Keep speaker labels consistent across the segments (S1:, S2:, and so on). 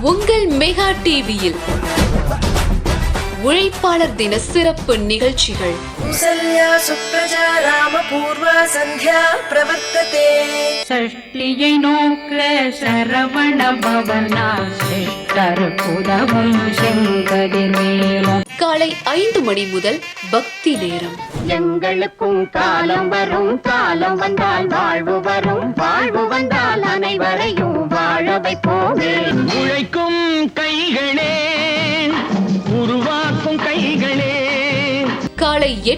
S1: உங்கள் மெகா டிவியில் உழைப்பாளர் தின சிறப்பு நிகழ்ச்சிகள்.
S2: குசல்யா
S3: சஷ்டியை நோக்க சரவண பவனா
S1: காலை ஐந்து மணி முதல் பக்தி நேரம்.
S3: எங்களுக்கும் காலம் வரும் காலம் வந்தால் வாழ்வு வரும். வாழ்வு வந்தால் அனைவரையும் வாழ வைப்போம்.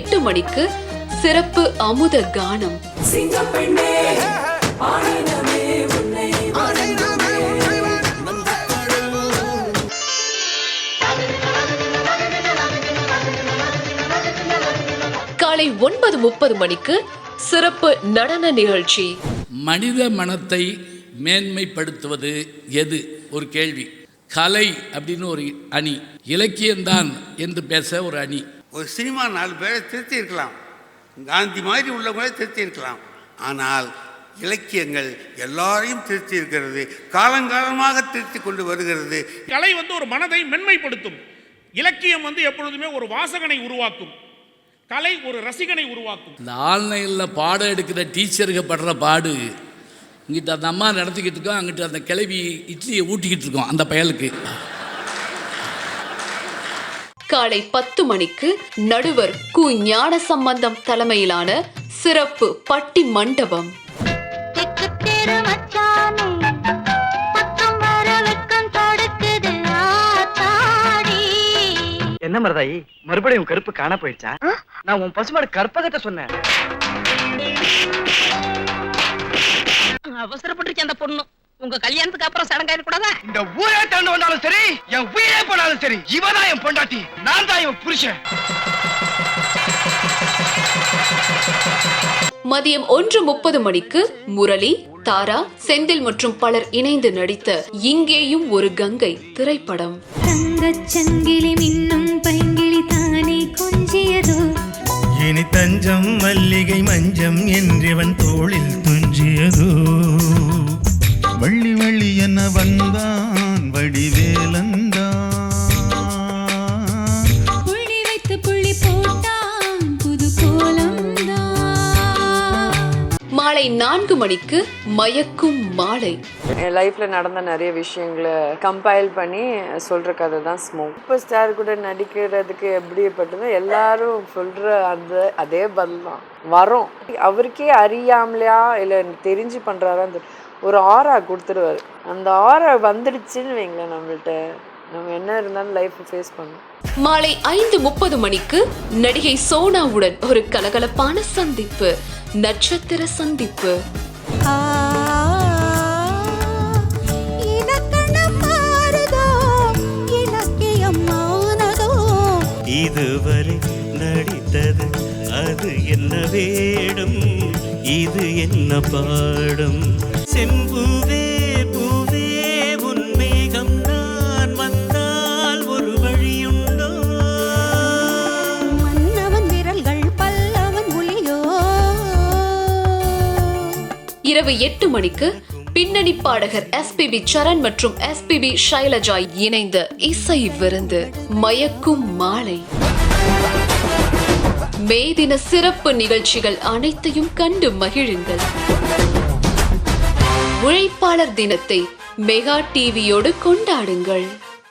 S1: எட்டு மணிக்கு சிறப்பு அமுத கானம். காலை ஒன்பது முப்பது மணிக்கு சிறப்பு நடன நிகழ்ச்சி.
S4: மனித மனத்தை மேன்மைப்படுத்துவது எது? ஒரு கேள்வி. கலை அப்படின்னு ஒரு அணி. இலக்கியம்தான் என்று பேச ஒரு அணி.
S5: ஒரு சினிமா நாலு பேரை திருத்தி இருக்கலாம் காந்தி மாதிரி உள்ளவங்களே திருத்தி இருக்கலாம் ஆனால் இலக்கியங்கள் எல்லாரையும் திருத்தி இருக்கிறது காலங்காலமாக திருத்தி கொண்டு வருகிறது.
S6: கலை வந்து ஒரு மனதை மென்மைப்படுத்தும். இலக்கியம் வந்து எப்பொழுதுமே ஒரு வாசகனை உருவாக்கும். கலை ஒரு ரசிகனை உருவாக்கும்.
S4: இந்த ஆன்லைனில் பாடம் எடுக்கிற டீச்சருக்கு படுற பாடு இங்கிட்ட அந்த அம்மா நடத்திக்கிட்டு இருக்கோம் அங்கிட்ட அந்த கிளவி இட்லியை ஊட்டிக்கிட்டு இருக்கோம் அந்த பயலுக்கு.
S1: காலை பத்து மணிக்கு நடுவர் கு ஞான சம்பந்தம் தலைமையிலான சிறப்பு பட்டி மண்டபம்.
S7: என்ன மருதாயி மறுபடியும் கருப்பு காண போயிடுச்சா? நான் உன் பசுமாடு கற்பகத்தை சொன்னேன்.
S3: அவசரப்பட்டுருச்சு அந்த பொண்ணு. உங்க கல்யாணத்துக்கு அப்புறம் சடங்காயிரு கூடாதா
S7: இந்த ஊரே திறந்து வந்தாலும் சரி என் உயிரே போனாலும் சரி இவதான் என் பொண்டாட்டி. நான் தான் இவன் புருஷன்.
S1: மதியம் ஒன்று முப்பது மணிக்கு முரளி தாரா செந்தில் மற்றும் பலர் இணைந்து நடித்த இங்கேயும் ஒரு கங்கை திரைப்படம்.
S8: சங்கிலி மின்னும் பைங்கிளி தானே கொஞ்சியதோ?
S9: இனி தஞ்சம் மல்லிகை மஞ்சம் என்றவன் தோளில் துஞ்சியதோ? வள்ளி வள்ளி என வந்தான் வடிவேலந்தான்.
S8: புள்ளி வைத்து புள்ளி போட்டான் புது
S1: மாலை நான்கு மணிக்கு மயக்கும் மாலை.
S10: என் லைஃப்பில் நடந்த நிறைய விஷயங்களை கம்பைல் பண்ணி சொல்கிற கதை தான் ஸ்மோக் சூப்பர் ஸ்டார் கூட நடிக்கிறதுக்கு எப்படிப்பட்டதோ எல்லாரும் சொல்கிற அந்த அதே பதில் தான். வரும். அவருக்கே அறியாமலையா இல்லை தெரிஞ்சு பண்ணுறாரா அந்த ஒரு ஆரா கொடுத்துருவாரு. அந்த ஆரா வந்துடுச்சுன்னு வைங்களேன் நம்மள்ட்ட. நம்ம என்ன இருந்தாலும் லைஃப்பை ஃபேஸ் பண்ணணும்.
S1: மாலை ஐந்து முப்பது மணிக்கு நடிகை சோனாவுடன் ஒரு கலகலப்பான சந்திப்பு. நட்சத்திர சந்திப்பு.
S9: இதுவரை நடித்தது அது என்ன வேடம்? இது என்ன பாடம்? செம்பூவே பூவே உன் மேகம் நான் வந்தால் ஒரு வழியுண்டோ?
S8: மன்னவன் விரல்கள் பல்லவன் மொழியோ
S1: இரவு எட்டு மணிக்கு பின்னணி பாடகர் எஸ்பிபி சரண் மற்றும் எஸ்பிபி ஷைலஜா இணைந்த இசை விருந்து மயக்கும் மாலை. மே தின சிறப்பு நிகழ்ச்சிகள் அனைத்தையும் கண்டு மகிழுங்கள். உழைப்பாளர் தினத்தை மெகா டிவியோடு கொண்டாடுங்கள்.